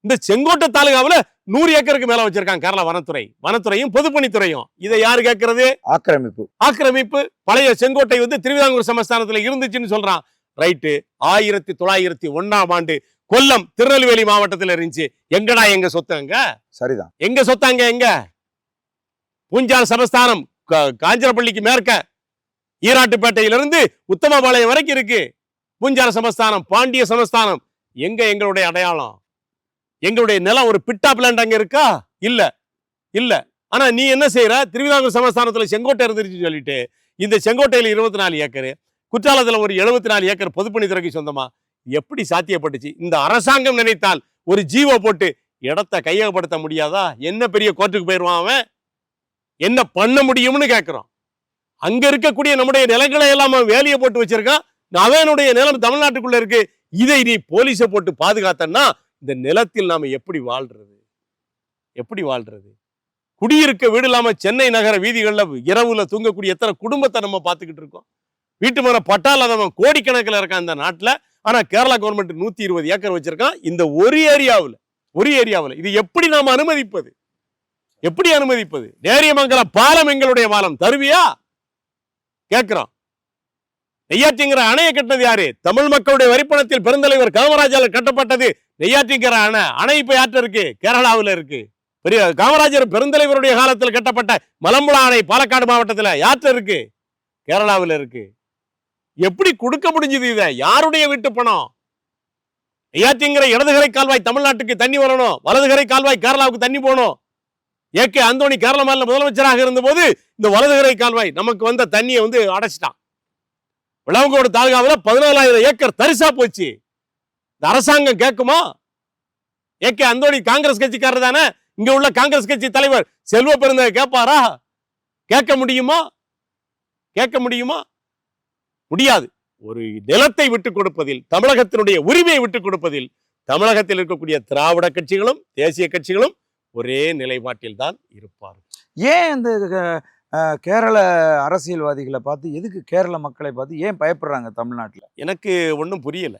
இந்த செங்கோட்டை தாலுகாவுல நூறு ஏக்கருக்கு மேல வச்சிருக்காங்க கேரளா வனத்துறை. வனத்துறையும் பொதுப்பணித்துறையும். இதை யாரு கேட்கறது? ஆக்கிரமிப்பு. ஆக்கிரமிப்பு. பழைய செங்கோட்டை வந்து திருவிதாங்கூர் சமஸ்தானத்துல இருந்துச்சுன்னு சொல்றான். ரைட்டு. ஆயிரத்தி தொள்ளாயிரத்தி ஒண்ணாம் ஆண்டு கொல்லம் திருநெல்வேலி மாவட்டத்துல இருந்துச்சு. எங்கடா எங்க சொத்து அங்க? சரிதான். எங்க சொத்தாங்க எங்க? பூஞ்சால் சமஸ்தானம் கா- காஞ்சனப்பள்ளிக்கு மேற்க. ஈராட்டுப்பேட்டையிலிருந்து உத்தமபாளையம் வரைக்கும் இருக்கு. பூஞ்சார சமஸ்தானம் பாண்டிய சமஸ்தானம். எங்க எங்களுடைய அடையாளம்? எங்களுடைய நிலம் ஒரு பிட்டா பிளான்ட் அங்க இருக்கா? இல்ல. இல்ல. ஆனா நீ என்ன செய்யற திருவிதாங்கூர் சமஸ்தானத்துல செங்கோட்டை இருந்துருச்சு சொல்லிட்டு இந்த செங்கோட்டையில இருபத்தி நாலு ஏக்கர் குற்றாலத்துல ஒரு எழுபத்தி நாலு ஏக்கர் பொதுப்பணித்துறைக்கு சொந்தமா? எப்படி சாத்தியப்பட்டுச்சு? இந்த அரசாங்கம் நினைத்தால் ஒரு ஜீவோ போட்டு இடத்த கையகப்படுத்த முடியாதா? என்ன பெரிய கோர்ட்டுக்கு போயிடுவான் அவன்? என்ன பண்ண முடியும்னு கேட்கிறோம் அங்க இருக்கக்கூடிய நம்முடைய நிலங்களை எல்லாம் வேலையை போட்டு வச்சிருக்கான். அவனுடைய நிலம் தமிழ்நாட்டுக்குள்ள இருக்கு. இதை நீ போலீஸை போட்டு பாதுகாத்தன்னா இந்த நிலத்தில் நாம எப்படி வாழ்றது? எப்படி வாழ்றது? குடியிருக்க வீடு இல்லாம சென்னை நகர வீதிகள்ல இரவுல தூங்கக்கூடிய எத்தனை குடும்பத்தை நம்ம பார்த்துக்கிட்டு இருக்கோம்? வீட்டு மர பட்டாளதவன் கோடிக்கணக்கில் இருக்கான் இந்த நாட்டுல. ஆனா கேரளா கவர்மெண்ட் நூத்தி இருபது ஏக்கர் வச்சிருக்கான். இந்த ஒரு ஏரியாவுல ஒரு ஏரியாவுல. இது எப்படி நாம் அனுமதிப்பது? எப்படி அனுமதிப்பது? நேரியமங்கல பாலம் எங்களுடைய பாலம் தருவியா? கேட்கிறோம் நெய்யாற்றிங்கிற அணையை கட்டினது யாரு? தமிழ் மக்களுடைய வரிப்பணத்தில் பெருந்தலைவர் காமராஜர் கட்டப்பட்டது நெய்யாற்றிங்கிற அணை. அணை இப்ப யார்ட்ட இருக்கு? கேரளாவில் இருக்கு. பெரிய காமராஜர் பெருந்தலைவருடைய காலத்தில் கட்டப்பட்ட மலம்புழா அணை பாலக்காடு மாவட்டத்துல யார்ட்ட இருக்கு? கேரளாவில் இருக்கு. எப்படி கொடுக்க முடிஞ்சது இதை? யாருடைய வீட்டு பணம்? நெய்யாற்றிங்கிற இடதுகரை கால்வாய் தமிழ்நாட்டுக்கு தண்ணி வரணும். வலதுகரை கால்வாய் கேரளாவுக்கு தண்ணி போகணும். ஏ கே அந்தோணி கேரள மாநில முதலமைச்சராக இருந்தபோது இந்த வலதுகரை கால்வாய் நமக்கு வந்த தண்ணியை வந்து அடைச்சிட்டான். விளவங்கோடு தாலுகாவில் பதினாலாயிரம் ஏக்கர் தரிசா போச்சு. இந்த அரசாங்கம் கேட்குமா? ஏ கே அந்தோணி காங்கிரஸ் கட்சிக்காரர் தானே? இங்க உள்ள காங்கிரஸ் கட்சி தலைவர் செல்வ பெருந்த கேட்பாரா? கேட்க முடியுமா? கேட்க முடியுமா? முடியாது. ஒரு நிலத்தை விட்டு கொடுப்பதில் தமிழகத்தினுடைய உரிமையை விட்டுக் கொடுப்பதில் தமிழகத்தில் இருக்கக்கூடிய திராவிட கட்சிகளும் தேசிய கட்சிகளும் ஒரே நிலைப்பாட்டில் தான் இருப்பார்கள் ஏன் இந்த கேரள அரசியல்வாதிகளை பார்த்து எதுக்கு கேரள மக்களை பார்த்து ஏன் பயப்படுறாங்க தமிழ்நாட்டுல? எனக்கு ஒன்றும் புரியல.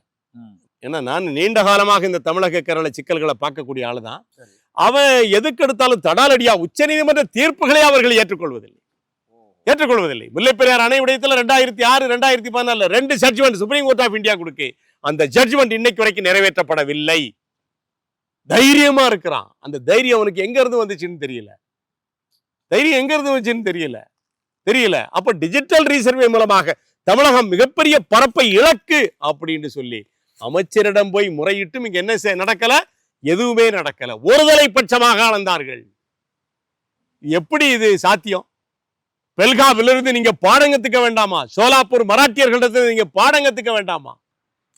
ஏன்னா நான் நீண்ட காலமாக இந்த தமிழக கேரள சிக்கல்களை பார்க்கக்கூடிய ஆளுதான் சரி. அவன் எதுக்கு எடுத்தாலும் தடாலடியா உச்சநீதிமன்ற தீர்ப்புகளை அவர்கள் ஏற்றுக்கொள்வதில்லை. ஏற்றுக்கொள்வதில்லை. முல்லைப்பெரியார் அணை விடயத்தில் ரெண்டாயிரத்தி ஆறு ரெண்டாயிரத்தி பதினாலுல ரெண்டு judgment Supreme Court of India கொடுக்கு அந்த ஜட்ஜ்மெண்ட் இன்னைக்கு வரைக்கும் நிறைவேற்றப்படவில்லை. தைரியமா இருக்கிறான். அந்த தைரியம் அவனுக்கு எங்க இருந்து வந்துச்சுன்னு தெரியல. தைரியம் எங்க இருந்து வந்துச்சுன்னு தெரியல. தெரியல. அப்ப டிஜிட்டல் ரீசர்வே மூலமாக தமிழகம் மிகப்பெரிய பரப்பை இழக்கு அப்படின்னு சொல்லி அமைச்சரிடம் போய் முறையிட்டும் இங்க என்ன நடக்கல? எதுவுமே நடக்கல. ஒருதலை பட்சமாக அளந்தார்கள் எப்படி இது சாத்தியம்? பெல்காவிலிருந்து நீங்க பாடம் கத்துக்க வேண்டாமா? சோலாப்பூர் மராட்டியர்களிடத்துல நீங்க பாடம் கத்துக்க வேண்டாமா?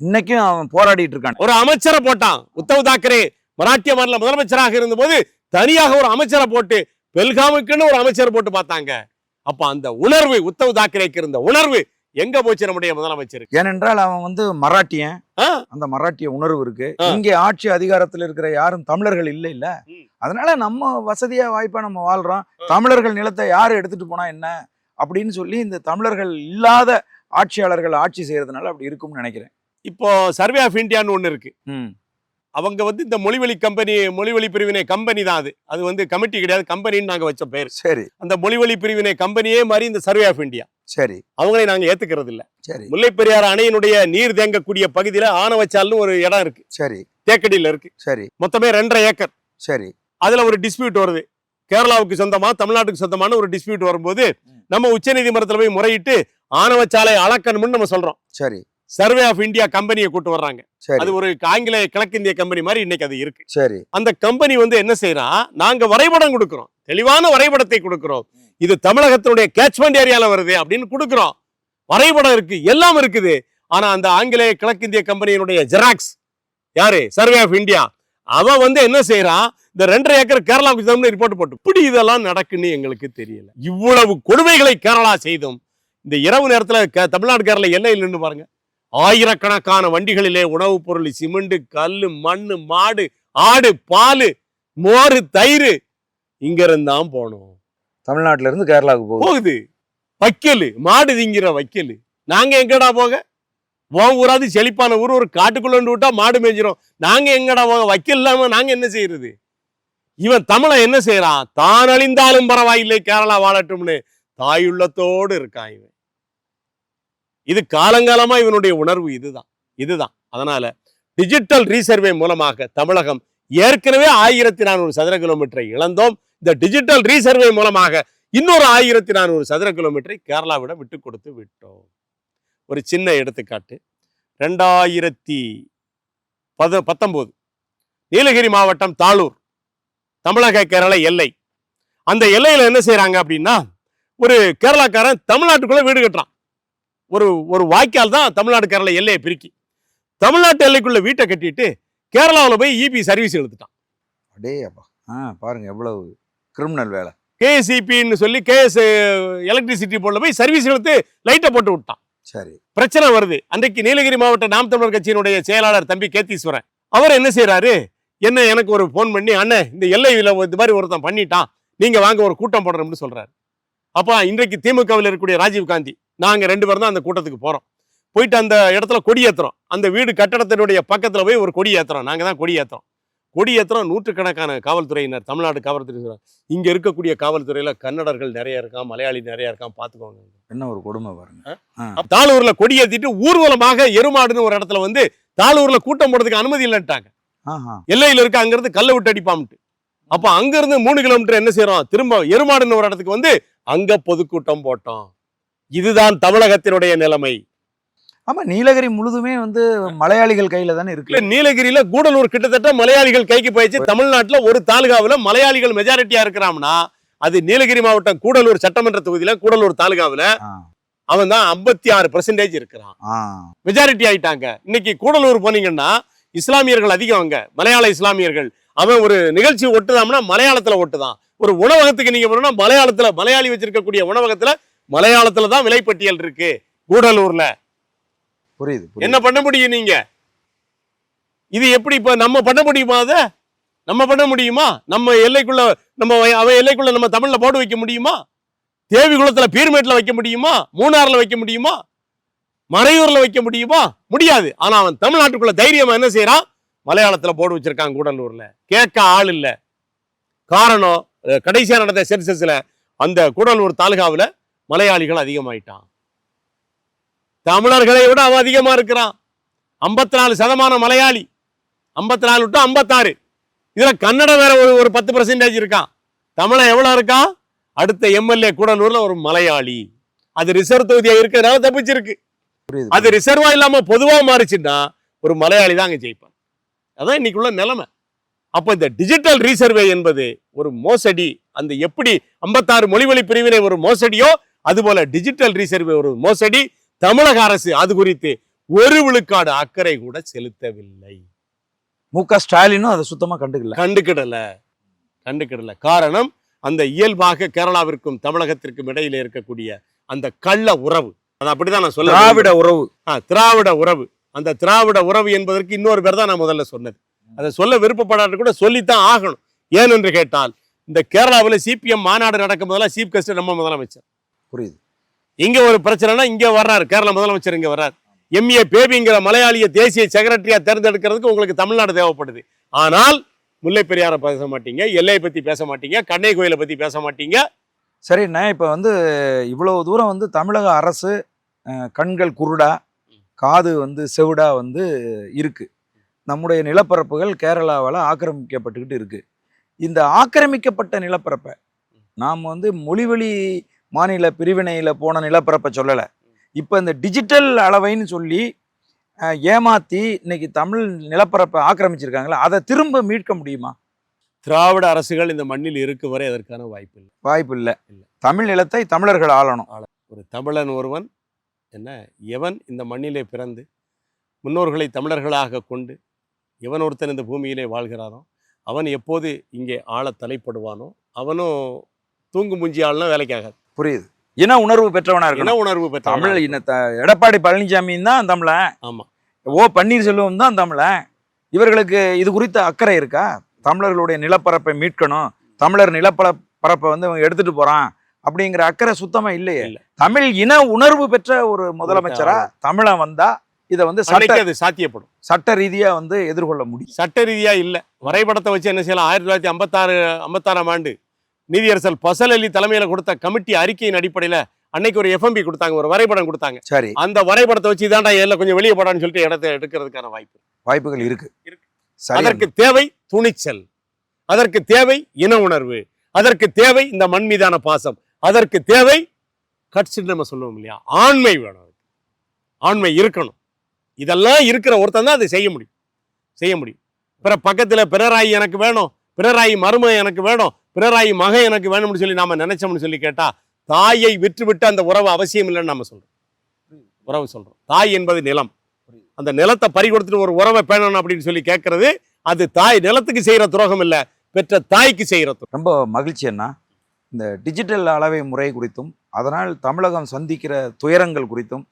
இன்னைக்கும் அவன் போராடிட்டு இருக்கான். ஒரு அமைச்சரை போட்டான். உத்தவ் தாக்கரே மராட்டிய மாநில முதலமைச்சராக இருந்தபோது தனியாக ஒரு அமைச்சரை போட்டு பெல்காமுக்குன்னு ஒரு அமைச்சர் போட்டு பார்த்தாங்க. அப்ப அந்த உணர்வு உத்தவ் தாக்கரேக்கு இருந்த உணர்வு எங்க போச்சு நம்முடைய முதலமைச்சர் ஏனென்றால் அவன் வந்து மராட்டியன். அந்த மராட்டிய உணர்வு இருக்கு. இங்கே ஆட்சி அதிகாரத்தில் இருக்கிற யாரும் தமிழர்கள் இல்லை இல்ல. அதனால நம்ம வசதியா வாய்ப்பா நம்ம வாழ்றோம். தமிழர்கள் நிலத்தை யாரு எடுத்துட்டு போனா என்ன அப்படின்னு சொல்லி இந்த தமிழர்கள் இல்லாத ஆட்சியாளர்கள் ஆட்சி செய்யறதுனால அப்படி இருக்கும்னு நினைக்கிறேன். இப்போ சர்வே ஆஃப் இந்தியான்னு ஒண்ணு இருக்கு. அவங்க வந்து இந்த மொழிவழி கம்பெனி மொழிவழி பிரிவினை கம்பெனி தான் அது. அது வந்து கமிட்டி கிடையாது கம்பெனின்னு நாங்க வச்ச பேர். சரி. அந்த மொழிவழி பிரிவினை கம்பெனியே மாதிரி இந்த சர்வே ஆஃப் இந்தியா சரி. அவங்களை நாங்க ஏத்துக்கிறது இல்ல. சரி. முல்லைப் பெரியாறு அணையினுடைய நீர் தேங்கக்கூடிய பகுதியில ஆனவச்சால்னு ஒரு இடம் இருக்கு. சரி. தேக்கடியில இருக்கு. சரி. மொத்தமே ரெண்டரை ஏக்கர். சரி. அதுல ஒரு டிஸ்பியூட் வருது. கேரளாவுக்கு சொந்தமா தமிழ்நாட்டுக்கு சொந்தமான ஒரு டிஸ்பியூட் வரும்போது நம்ம உச்சநீதிமன்றத்துல போய் முறையிட்டு ஆணவச்சாலை அளக்கணும்னு நம்ம சொல்றோம். சரி. சர்வே ஆஃப் இந்தியா கம்பெனியை கூட்டு வர்றாங்க. அது ஒரு ஆங்கிலேய கிழக்கிந்திய கம்பெனி மாதிரி இன்னைக்கு அது இருக்கு. சரி. அந்த கம்பெனி வந்து என்ன செய்யறான் நாங்க வரைபடம் கொடுக்கிறோம். தெளிவான வரைபடத்தை கொடுக்கிறோம். இது தமிழகத்தினுடைய கேட்ச்மெண்ட் ஏரியால வருது அப்படின்னு கொடுக்கிறோம். வரைபடம் இருக்கு எல்லாம் இருக்குது. ஆனா அந்த ஆங்கிலேய கிழக்கிந்திய கம்பெனியினுடைய ஜெராக்ஸ் யாரு? சர்வே ஆஃப் இந்தியா அவன் வந்து என்ன செய்யறான் இந்த ரெண்டரை ஏக்கர் கேரளாவுக்கு தகுந்த ரிப்போர்ட் போட்டு இப்படி இதெல்லாம் நடக்குன்னு எங்களுக்கு தெரியல. இவ்வளவு கொடுமைகளை கேரளா செய்தும் இந்த இரவு நேரத்துல தமிழ்நாடு கேரளா எல்லையில் நின்று பாருங்க. ஆயிரக்கணக்கான வண்டிகளிலே உணவுப் பொருள் சிமெண்ட் கல்லு மண்ணு மாடு ஆடு பால் மோரு தயிர் இங்க இருந்தான் போனோம் தமிழ்நாட்டுல இருந்து கேரளாவுக்கு போகுது. வைக்கல் மாடு திங்கிற வைக்கல். நாங்க எங்கடா போக? உன் ஊராது செழிப்பான ஊர் ஒரு காட்டுக்குள்ள விட்டா மாடு மேய்ஞ்சிரும் நாங்க எங்கடா போக? வைக்கல் இல்லாம நாங்க என்ன செய்யறது? இவன் தமிழன் என்ன செய்யறான்? தான் அழிந்தாலும் பரவாயில்லை கேரளா வாழட்டும்னு. தாயுள்ளத்தோடு இருக்கான் இவன். இது காலங்காலமாக இவனுடைய உணர்வு இதுதான். இதுதான். அதனால டிஜிட்டல் ரீசர்வே மூலமாக தமிழகம் ஏற்கனவே ஆயிரத்தி நானூறு சதுர கிலோமீட்டரை இழந்தோம். இந்த டிஜிட்டல் ரீசர்வே மூலமாக இன்னொரு ஆயிரத்தி நானூறு சதுர கிலோமீட்டரை கேரளாவிடம் விட்டு கொடுத்து விட்டோம். ஒரு சின்ன எடுத்துக்காட்டு. ரெண்டாயிரத்தி பத பத்தொம்போது நீலகிரி மாவட்டம் தாளூர் தமிழக கேரள எல்லை. அந்த எல்லையில் என்ன செய்கிறாங்க அப்படின்னா ஒரு கேரளாக்காரன் தமிழ்நாட்டுக்குள்ளே வீடு கட்டுறான். ஒரு ஒரு வாய்க்கால் தான் தமிழ்நாடு கேரள எல்லையை பிரிக்கி. தமிழ்நாட்டு எல்லைக்குள்ள வீட்டை கட்டிட்டு கேரளாவில் போய் இபி சர்வீஸ் எடுத்துட்டான் அடே அப்பா ஆ பாருங்க எவ்வளவு கிரிமினல் வேலை. கேஎஸ்இபின்னு சொல்லி கேஎஸ் எலக்ட்ரிசிட்டி போர்டில் போய் சர்வீஸ் எடுத்து லைட்டை போட்டு விட்டான். சரி. பிரச்சனை வருது. அன்றைக்கு நீலகிரி மாவட்ட நாம் தமிழர் கட்சியினுடைய செயலாளர் தம்பி கேத்தீஸ்வரன். அவர் என்ன செய்றாரு? என்ன எனக்கு ஒரு ஃபோன் பண்ணி அண்ணன் இந்த எல்லையில் இந்த மாதிரி ஒருத்தன் பண்ணிட்டான். நீங்க வாங்க ஒரு கூட்டம் போடுறோம்னு சொல்றாரு. அப்ப இன்றைக்கு திமுகவில் இருக்கக்கூடிய ராஜீவ் காந்தி நாங்க ரெண்டு பேரும் தான் அந்த கூட்டத்துக்கு போறோம். போயிட்டு அந்த இடத்துல கொடி ஏத்துறோம். அந்த வீடு கட்டடத்தினுடைய பக்கத்துல போய் ஒரு கொடி ஏத்துறோம். நாங்க தான் கொடி ஏத்துறோம். கொடி ஏத்துறோம். நூற்றுக்கணக்கான காவல்துறையினர் தமிழ்நாடு காவல்துறை இங்க இருக்கக்கூடிய காவல்துறையில கன்னடர்கள் நிறைய இருக்கான் மலையாளி நிறைய இருக்கான் பாத்துக்கோங்க என்ன ஒரு கொடுமை பாருங்க. தாளூர்ல கொடி ஏத்திட்டு ஊர்வலமாக எருமாடுன்னு ஒரு இடத்துல வந்து தாளூர்ல கூட்டம் போடுறதுக்கு அனுமதி இல்லைன்ட்டாங்க. எல்லையில இருக்க அங்கிருந்து கல்லை விட்டு அடிப்பாம்ட்டு. அப்ப அங்க இருந்து மூணு கிலோமீட்டர் என்ன செய்யறோம் திரும்ப எருமாடுன்னு ஒரு இடத்துக்கு வந்து அங்க பொதுக்கூட்டம் போட்டோம். இதுதான் தமிழகத்தினுடைய நிலைமை. ஆமா நீலகிரி முழுதுமே வந்து மலையாளிகள் கையில தானே இருக்கு. நீலகிரியில கூடலூர் கிட்டத்தட்ட மலையாளிகள் கைக்கு போயிடுச்சு. தமிழ்நாட்டுல ஒரு தாலுகாவுல மலையாளிகள் மெஜாரிட்டியா இருக்கிறாம்னா அது நீலகிரி மாவட்டம் கூடலூர் சட்டமன்ற தொகுதியில கூடலூர் தாலுகாவுல அவன் தான் ஐம்பத்தி ஆறு பெர்சன்டேஜ் இருக்கிறான். மெஜாரிட்டி ஆயிட்டாங்க. இன்னைக்கு கூடலூர் போனீங்கன்னா இஸ்லாமியர்கள் அதிகம் அங்க. மலையாள இஸ்லாமியர்கள். அவன் ஒரு நிகழ்ச்சி ஒட்டுதாம்னா மலையாளத்துல ஒட்டுதான். ஒரு உணவகத்துக்கு நீங்க போனா மலையாளத்துல மலையாளி வச்சிருக்கக்கூடிய உணவகத்துல மலையாளத்துல தான் விலைப்பட்டியல் இருக்கு கூடலூர்ல. புரியுது. என்ன பண்ண முடியும் நீங்க? இது எப்படி இப்ப நம்ம பண்ண முடியுமா அத? நம்ம பண்ண முடியுமா? நம்ம எல்லைக்குள்ள நம்ம வ- அவன் எல்லைக்குள்ள நம்ம தமிழ்ல போட்டு வைக்க முடியுமா? தேவிகுளத்துல பீர்மேட்ல வைக்க முடியுமா? மூணாறுல வைக்க முடியுமா? மறையூர்ல வைக்க முடியுமா? முடியாது. ஆனா அவன் தமிழ்நாட்டுக்குள்ள தைரியமா என்ன செய்யறான்? மலையாளத்துல போட்டு வச்சிருக்கான் கூடலூர்ல. கேட்க ஆள் இல்ல. காரணம் கடைசியா நடந்த சென்சஸ்ல அந்த கூடலூர் தாலுகாவுல மலையாளிகள் அதிகமாயிட்டான். தமிழர்களை விட அவன் அதிகமா இருக்கிறான். ஐம்பத்தி நாலு சதமானம் மலையாளி. ஐம்பத்தி நாலு விட்டு ஐம்பத்தாறு. இதுல கன்னடம் வேற ஒரு ஒரு பத்து பர்சன்டேஜ் இருக்கான் தமிழன் எவ்வளவு இருக்கான் அடுத்த எம்எல்ஏ கூடலூர்ல ஒரு மலையாளி. அது ரிசர்வ் தொகுதியா இருக்கிறதுனால தப்பிச்சிருக்கு. அது ரிசர்வா இல்லாம பொதுவா மாறிச்சுன்னா ஒரு மலையாளி தான் அங்க ஜெயிப்பான். அதான் இன்னைக்குள்ள நிலைமை. அப்ப இந்த டிஜிட்டல் ரீசர்வே என்பது ஒரு மோசடி. அந்த எப்படி ஐம்பத்தாறு மொழிவழி பிரிவினை ஒரு மோசடியோ அதுபோல டிஜிட்டல் ரீசர்வே ஒரு மோசடி தமிழக அரசு அது குறித்து ஒரு விழுக்காடு அக்கறை கூட செலுத்தவில்லை. மு க ஸ்டாலினும் அதை சுத்தமா கண்டுக்கல. கண்டுக்கிடல. கண்டுக்கிடல. காரணம் அந்த இயல்பாக கேரளாவிற்கும் தமிழகத்திற்கும் இடையில இருக்கக்கூடிய அந்த கள்ள உறவு. அது அப்படிதான் நான் சொல்ல திராவிட உறவு. திராவிட உறவு. அந்த திராவிட உறவு என்பதற்கு இன்னொரு பேர் தான் நான் முதல்ல சொன்னது. அதை சொல்ல விருப்பப்படாத கூட சொல்லித்தான் ஆகணும். ஏனென்று கேட்டால் இந்த கேரளாவில் சிபிஎம் மாநாடு நடக்கும் போதெல்லாம் சீஃப் கெஸ்ட் நம்ம முதலமைச்சர். புரியுது. இங்க ஒரு பிரச்சனைனா இங்க வர்றாரு. கேரள முதலமைச்சர் இங்க வர்றாரு. எம்ஏ பேபிங்கிற மலையாளிய தேசிய செக்ரட்டரியா தேர்ந்தெடுக்கிறதுக்கு உங்களுக்கு தமிழ்நாடு தேவைப்படுது. ஆனால் முல்லை பெரியாரை பேச மாட்டீங்க எல்லையை பத்தி பேச மாட்டீங்க கண்ணை கோயிலை பத்தி பேச மாட்டீங்க. சரிண்ணே இப்போ வந்து இவ்வளவு தூரம் வந்து தமிழக அரசு கண்கள் குருடா காது வந்து செவிடா வந்து இருக்கு. நம்முடைய நிலப்பரப்புகள் கேரளாவால் ஆக்கிரமிக்கப்பட்டுக்கிட்டு இருக்கு. இந்த ஆக்கிரமிக்கப்பட்ட நிலப்பரப்பை நாம் வந்து மொழிவழி மாநில பிரிவினையில் போன நிலப்பரப்பை சொல்லலை. இப்போ இந்த டிஜிட்டல் அளவைன்னு சொல்லி ஏமாத்தி இன்னைக்கு தமிழ் நிலப்பரப்பை ஆக்கிரமிச்சிருக்காங்களா அதை திரும்ப மீட்க முடியுமா? திராவிட அரசுகள் இந்த மண்ணில் இருக்கு வரை அதற்கான வாய்ப்பு இல்லை. வாய்ப்பு இல்லை. இல்ல. தமிழ் நிலத்தை தமிழர்கள் ஆளணும். ஒரு தமிழன் ஒருவன் என்ன எவன் இந்த மண்ணிலே பிறந்து முன்னோர்களை தமிழர்களாக கொண்டு எவன் ஒருத்தன் இந்த பூமியிலே வாழ்கிறானோ அவன் எப்போது இங்கே ஆள தலைப்படுவானோ அவனும் தூங்கு முஞ்சி ஆள்னா வேலைக்காகாது. புரியுது. இன உணர்வு பெற்றவனா இருக்கணும். இன உணர்வு பெற்ற தமிழ் இன த- எடப்பாடி பழனிசாமி தான் தமிழன் ஆமா. ஓ பன்னீர்செல்வம் தான் தமிழன் இவர்களுக்கு இது குறித்த அக்கறை இருக்கா? தமிழர்களுடைய நிலப்பரப்பை மீட்கணும். தமிழர் நிலப்பர பரப்பை வந்து இவன் எடுத்துட்டு போறான் அப்படிங்கிற அக்கறை சுத்தமா இல்லையே. இல்ல. தமிழ் இன உணர்வு பெற்ற ஒரு முதலமைச்சரா தமிழன் வந்தா இதை வந்து சட்ட சாத்தியப்படும். சட்ட ரீதியா வந்து எதிர்கொள்ள முடியும். சட்ட ரீதியா இல்ல. வரைபடத்தை வச்சு என்ன செய்யலாம்? ஆயிரத்தி தொள்ளாயிரத்தி ஐம்பத்தாறு ஐம்பத்தாறாம் ஆண்டு நீதியரசர் பசல் அலி தலைமையில கொடுத்த கமிட்டி அறிக்கையின் அடிப்படையில அன்னைக்கு ஒரு எஃப்எம்பி கொடுத்தாங்க ஒரு வரைபடம் கொடுத்தாங்க. சரி. அந்த வரைபடத்தை வச்சு இதாண்டா எல்லாம் கொஞ்சம் வெளியே போடான்னு சொல்லிட்டு இடத்தை எடுக்கிறதுக்கான வாய்ப்பு. வாய்ப்புகள் இருக்கு. அதற்கு தேவை துணிச்சல். அதற்கு தேவை இன உணர்வு. அதற்கு தேவை இந்த மண் மீதான பாசம். அதற்கு தேவை கட்சின்னு நம்ம சொல்லுவோம் இல்லையா? ஆண்மை வேணும். ஆண்மை இருக்கணும். இதெல்லாம் இருக்கிற ஒருத்தன் தான் அதை செய்ய முடியும். செய்ய முடியும். பிற பக்கத்துல பிறராயி எனக்கு வேணும். பிறராயி மருமகன் எனக்கு வேணும். பிறராயி மகன் எனக்கு வேணும்னு சொல்லி நாம் நினைச்சோம்னு சொல்லி கேட்டால் தாயை விற்றுவிட்டு அந்த உறவு அவசியம் இல்லைன்னு நம்ம சொல்கிறோம் உறவு சொல்கிறோம் தாய் என்பது நிலம். அந்த நிலத்தை பறி கொடுத்துட்டு ஒரு உறவை பேணணும் அப்படின்னு சொல்லி கேட்கறது அது தாய் நிலத்துக்கு செய்கிற துரோகம் இல்லை பெற்ற தாய்க்கு செய்கிற துரோகம். ரொம்ப மகிழ்ச்சி என்ன இந்த டிஜிட்டல் அளவை முறை குறித்தும் அதனால் தமிழகம் சந்திக்கிற துயரங்கள் குறித்தும்